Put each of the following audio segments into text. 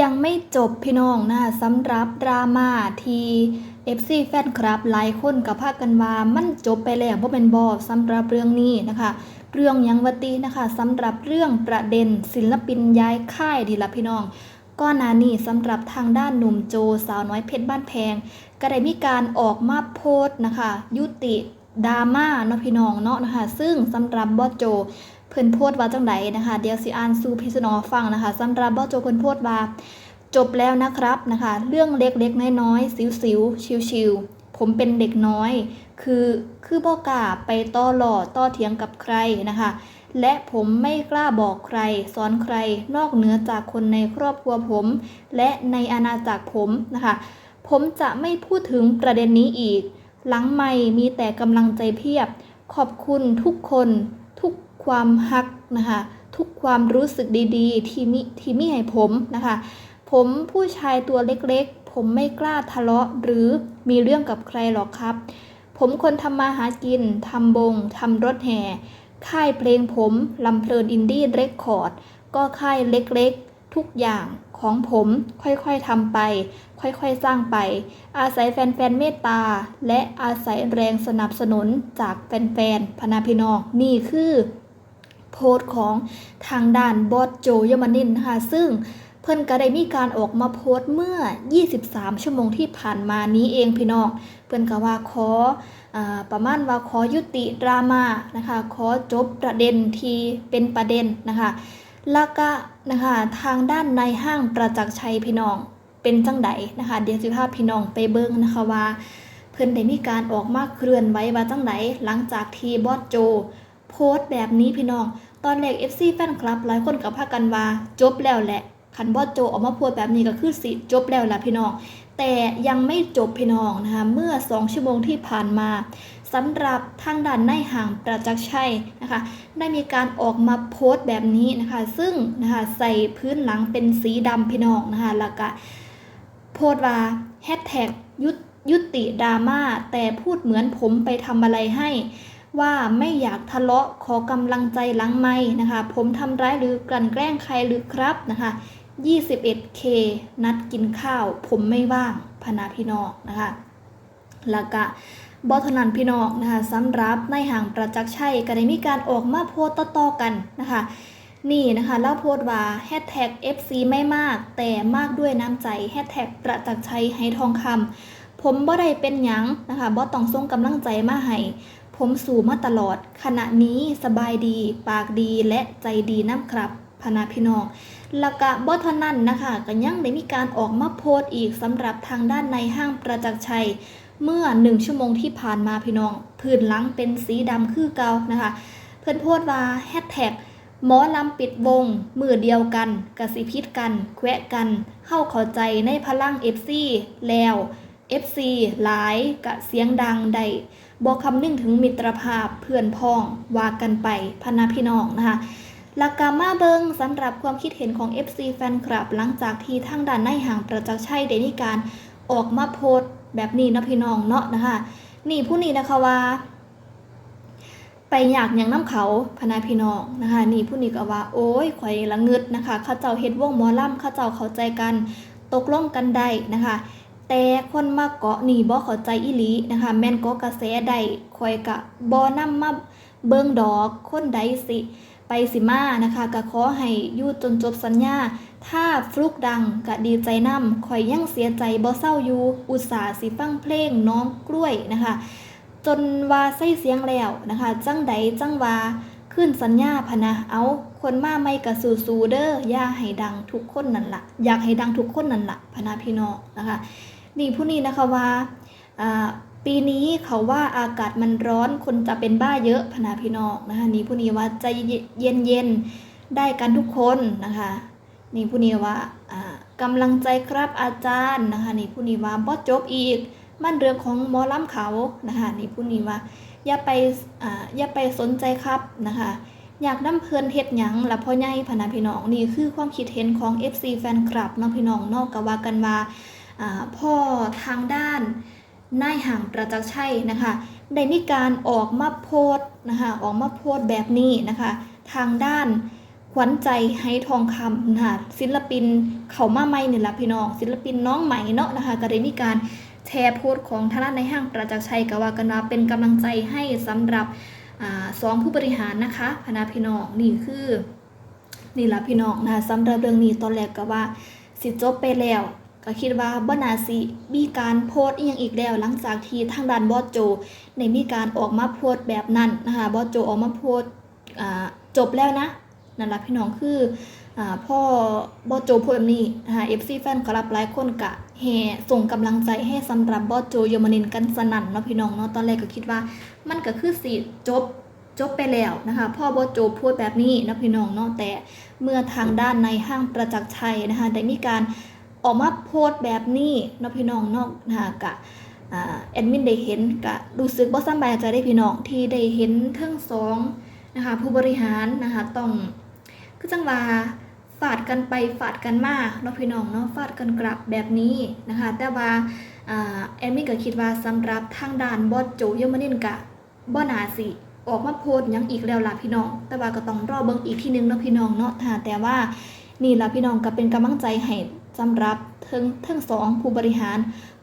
ยังไม่จบพี่น้องนะคะสำหรับดราม่าที่ FC แฟนคลับหลายคนกับพากันว่ามันจบไปแล้วบ่เป็นบอสำหรับเรื่องนี้นะคะ เรื่องยังวตีนะคะสำหรับเรื่องประเด็นศิลปินย้ายค่ายดีละพี่น้องก้อนานี้สำหรับทางด้านหนุ่มโจสาวน้อยเพชรบ้านแพง ก็ได้มีการออกมาโพสต์นะคะ ยุติดราม่าเนาะพี่น้องเนาะนะคะ ซึ่งสำหรับบอสโจ เพิ่นโพสต์ว่าจังไดนะคะ เดี๋ยวสิอ่านสู่พี่สนอฟังนะคะสำหรับบอสโจเพิ่นโพสต์ว่าจบแล้วนะครับนะคะ เรื่องเล็กๆน้อยๆสิวๆชิวๆผมเป็นเด็กน้อย คือคือบ่กล้าไปต่อหล่อต่อเถียงกับใครนะคะ และผมไม่กล้าบอกใคร สอนใครนอกเหนือจากคนในครอบครัวผม และในอาณาจักรผมนะคะ ผมจะไม่พูดถึงประเด็นนี้อีก หลังไม่มีแต่กำลังใจเพียบ ขอบคุณทุกคนทุก ความฮักนะคะทุกความรู้สึกดีๆ ที่มิที่มิให้ผมนะคะ ผมผู้ชายตัวเล็กๆ ผมไม่กล้าทะเลาะหรือมีเรื่องกับใครหรอกครับ ผมคนทำมาหากินทำบงทำรถแห่ ค่ายเพลงผมลำเพลินอินดี้เรคคอร์ด ก็ค่ายเล็กๆ ทุกอย่างของผมค่อยๆทำไป ค่อยๆ สร้างไป อาศัยแฟนๆ เมตตา และอาศัยแรงสนับสนุนจากแฟนๆพนาพี่น้องนี่คือ โพสต์ของทางด้านบอสโจยมานินนะคะซึ่งเพิ่นก็ได้มีการออกมาโพสต์เมื่อ 23 ชั่วโมงที่ผ่านมานี้เองพี่น้อง เพิ่นก็ว่าขออประมาณว่าขอยุติดราม่านะคะขอจบประเด็นที่เป็นประเด็นนะคะแล้วก็นะคะทางด้านในห้างประจักษ์ชัยพี่น้องเป็นจังไดนะคะเดี๋ยวสิพาพี่น้องไปเบิ่งนะคะว่าเพิ่นได้มีการออกมาเคลื่อนไหวว่าจังไดหลังจากที่บอสโจ โพสต์แบบนี้พี่น้อง ตอนแรก FC แฟนคลับ หลายคนกับพากันว่าจบแล้วแหละคันบอสโจออกมาโพสต์แบบนี้ก็คือสิจบแล้วล่ะพี่น้อง แต่ยังไม่จบพี่น้องนะคะเมื่อ 2 ชั่วโมงที่ผ่านมาสำหรับทางด้านในห่างประจักษ์ชัยนะคะ ได้มีการออกมาโพสต์แบบนี้นะคะ ซึ่งนะคะใส่พื้นหลังเป็นสีดำพี่น้องนะคะแล้วก็โพสต์ว่าแฮชแท็กยุติดราม่าแต่พูดเหมือนผมไปทำอะไรให้ ว่าไม่อยากทะเลาะขอกำลังใจหลังไม่นะคะ ผมทำร้ายหรือกลั่นแกล้งใครหรือครับนะคะ 21K นัดกินข้าว ผมไม่ว่างพนาพี่นองนะคะแล้วก็บอทนันพี่นองนะคะสำหรับในห่างประจักษ์ชัยก็ได้มีการออกมาโพสต์ต่อๆกันนะคะนี่นะคะเล่าโพสต์ว่าแฮชแท็ก FC ไม่มาก แต่มากด้วยน้ำใจแฮชแท็กประจักษ์ชัยให้ทองคำ ผมบ่ได้เป็นหยังนะคะบ่ต้องส่งกำลังใจมาให้ผมสู่มาตลอด ขณะนี้สบายดี ปากดีและใจดีน้ำครับพนาพี่น้องแล้วก็บ่ท่านั้นนะคะก็ยังได้มีการออกมาโพสต์อีกสำหรับทางด้านในห้างประจักษ์ชัย เมื่อหนึ่งชั่วโมงที่ผ่านมาพี่น้องพื้นหลังเป็นสีดำคือเก่านะคะ เพื่อนโพสต์ว่าแฮชแท็กหมอลำปิดวง มือเดียวกันกระสิพิษกัน แควะกัน เข้าเข้าใจในพลัง FC แล้ว FC หลายกะเสียงดังได้บอกคำนึงถึงมิตรภาพเพื่อนพ้องว่ากันไปพนาพี่น้องนะคะหลักกามาเบิงสำหรับความคิดเห็นของ FC แฟนคลับ หลังจากที่ทางด้านในห่างประจักษ์ชัยได้มีการออกมาโพสต์แบบนี้นะพี่น้องเนาะนะคะนี่ผู้นี้นะคะว่า ไปอยากอย่างน้ำเขาพนาพี่น้องนะคะนี่ผู้นี้ก็ว่า โอ้ยข่อยละงึดนะคะข้าเจ้าเฮ็ดวงหมอลำข้าเจ้าเข้าใจกัน ตกลงกันได้นะคะ แต่คนมาเกาะนี่บ่เข้าใจอีหลีนะคะ แม่นก็กระแสได้ข่อยกะบ่นำมาเบิ่งดอกคนใดสิไปสิมานะคะก็ขอให้อยู่จนจบสัญญา ถ้าฟลุกดังก็ดีใจนำข่อยยังเสียใจบ่เศร้าอยู่อุตส่าห์สิฟังเพลงน้องกล้วยนะคะ จนว่าใส่เสียงแล้วนะคะ จังใดจังว่าขึ้นสัญญาพะนะเอาคนมาไม่กะสู่สูเด้อย่าให้ดังทุกคนนั่นละอยากให้ดังทุกคนนั่นละพะนะพี่น้องนะคะ นี่ผู้นี้นะคะว่าปีนี้เขาว่าอากาศมันร้อนคนจะเป็นบ้าเยอะพนาพี่นองนะคะนี่ผู้นี้ว่าใจเย็นเย็นได้กันทุกคนนะคะนี่ผู้นี้ว่าอ่ากำลังใจครับอาจารย์นะคะนี่ผู้นี้ว่าบอจบอีกมันเรื่องของหมอลำเขานะคะนี่ผู้นี้ว่าอย่าไปอ่าอย่าไปสนใจครับนะคะอยากน้ำเพลินเฮ็ดหยังละพ่อใหญ่พนาพี่น้องนี่คือความคิดเห็นของ FC แฟนคลับเนาะพี่น้องนอกกว่ากันว่า พ่อทางด้านนายห่างประจักษ์ชัยนะคะได้มีการออกมาโพสนะคะออกมาโพสแบบนี้นะคะทางด้านขวัญใจไฮทองคำนะคะศิลปินเขามาใหม่นี่แหละพี่น้องศิลปินน้องใหม่เนาะนะคะก็ได้มีการแชร์โพสต์ของทางด้านในห้างประจักษ์ชัยกับว่ากันว่าเป็นกำลังใจให้สำหรับอสองผู้บริหารนะคะพนาพี่น้องนี่คือนี่ละพี่น้องนะคะสำหรับเรื่องนี้ตอนแรกก็ว่าสิจบไปแล้ว ก็คิดว่าบ่นาสิมีการโพสต์อีหยังอีกแล้ว หลังจากที่ทางด้านบอสโจในมีการออกมาโพสต์แบบนั้นนะคะบอสโจออกมาโพสต์จบแล้วนะนั่นแหละพี่น้องคืออพ่อบอสโจโพสต์แบบนี้นะคะ FC แฟนคลับหลายคนกะแห่ส่งกำลังใจให้สำหรับบอสโจยมนินกันสนั่นเนาะพี่น้องเนาะตอนแรกก็คิดว่ามันก็คือสิจบจบไปแล้วนะคะพ่อบอสโจพูดแบบนี้นะพี่น้องเนาะแต่เมื่อทางด้านในห้างประจักษ์ชัยนะคะได้มีการ ออกมาโพสต์แบบนี้เนาะพี่น้องเนาะนะคะกะแอดมินได้เห็นกะรู้สึกบ่สบายใจได้พี่น้องที่ได้เห็นทั้งสองนะคะผู้บริหารนะคะต้องคือจังว่าฟาดกันไปฟาดกันมาเนาะพี่น้องเนาะฟาดกันกลับแบบนี้นะคะแต่ว่าแอดมินก็คิดว่าสำหรับทางด้านบอสโจยมนินกะบ่นาสิออกมาโพสต์ยังอีกแล้วล่ะพี่น้อง แต่ว่าก็ต้องรอเบิ่งอีกทีนึงเนาะพี่น้องเนาะค่ะแต่ว่านี่ล่ะพี่น้องก็เป็นกำลังใจให้ สำหรับทั้งทั้งสองผู้บริหาร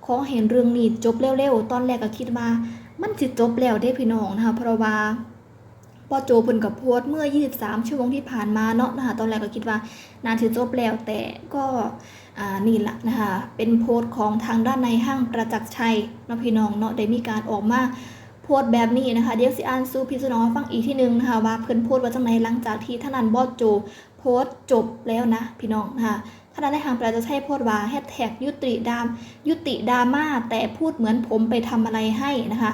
ขอเห็นเรื่องนี้จบเร็วๆ ตอนแรกก็คิดว่า มันสิจบแล้วเด้พี่น้องนะคะเพราะว่าปอโจเพิ่นกับโพสเมื่อ 23 ชั่วโมงที่ผ่านมาเนาะนะคะตอนแรกก็คิดว่าน่าจะจบแล้วแต่ก็นี่แหละนะคะเป็นโพสต์ของทางด้านในห้างประจักษ์ชัยเนาะพี่น้องเนาะได้มีการออกมาโพสแบบนี้นะคะเดี๋ยวสิอ่านสู่พี่น้องฟังอีกที่นึงนะคะว่าเพิ่นโพสว่าจังไหนหลังจากที่ท่านันบอสโจโพสจบแล้วนะพี่น้องนะคะ ท่านันได้ทางแปลจะใช้โพสต์ว่าแฮชแท็กยุติดามยุติดราม่าแต่พูดเหมือนผมไปทำอะไรให้นะคะ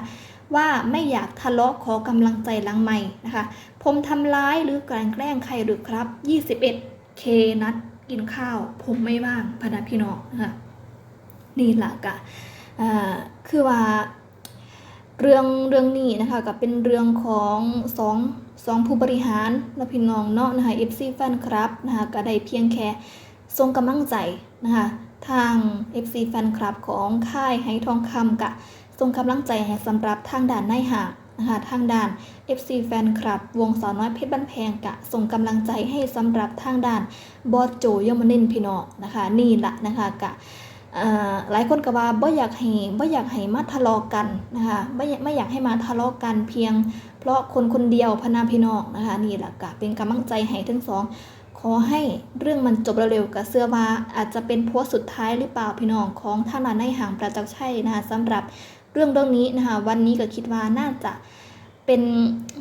ว่าไม่อยากทะเลาะขอกำลังใจหลังใหม่นะคะ ผมทำร้ายหรือกลั่นแกล้งใครหรือครับ 21เคนัดกินข้าว ผมไม่ว่างพนักพี่น้องนะคะนี่หละกะอ่าคือว่าเรื่องเรื่องนี้นะคะก็เป็นเรื่องของสองสองผู้บริหารและพี่น้องเนาะนะคะ FC แฟนคลับนะคะก็ได้เพียงแค่ ส่งกำลังใจนะคะทาง FC แฟนคลับของค่ายไหทองคำกะส่งกำลังใจให้สำหรับทางด่านในห่างนะคะทางด่าน FC แฟนคลับ วงสาวน้อยเพชรบ้านแพงกะส่งกำลังใจให้สำหรับทางด่านบอสโจยมนินพี่น้องนะคะนี่ละนะคะกะหลายคนก็ว่าบ่อยากให้บ่อยากให้มาทะเลาะกันนะคะไม่ไม่อยากให้มาทะเลาะกันเพียง เพราะคนคนเดียวพนาพี่น้องนะคะนี่แหละก็เป็นกำลังใจให้ทั้งสอง ขอให้เรื่องมันจบเร็วๆกับเสื้อว่าอาจจะเป็นโพสต์สุดท้ายหรือเปล่าพี่น้องของท่านในห่างประจักษ์ชัยนะคะสำหรับเรื่องเรื่องนี้นะคะวันนี้ก็คิดว่าน่าจะเป็น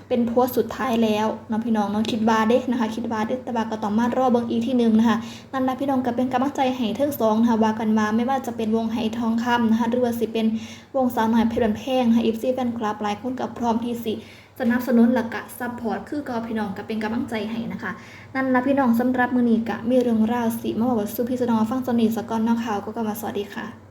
เป็นโพสต์สุดท้ายแล้วเนาะพี่น้องเนาะคิดว่าเด้นะคะ คิดว่าเด้แต่ว่าก็ต้องมารอเบิ่งอีกที่หนึ่งนะคะนั่นนะพี่น้องก็เป็นกำลังใจให้เทิงสองนะคะว่ากันมาไม่ว่าจะเป็นวงไหทองคำนะคะหรือว่าสิเป็นวงสาวน้อยเพชรบันแพงค่ะอีฟซี่แฟนคลับหลายคนกับพร้อมที่สิ สนับสนุนหลักกะซัพพอร์ตคือก็พี่น้องก็เป็นกำลังใจให้นะคะ นั่นนะพี่น้องสำหรับมือนี้กะมีเรื่องราวสิมาบอกว่าสู้พี่สนองฟังจนนีสกอนนอกข่าวก็กลับมาสวัสดีค่ะ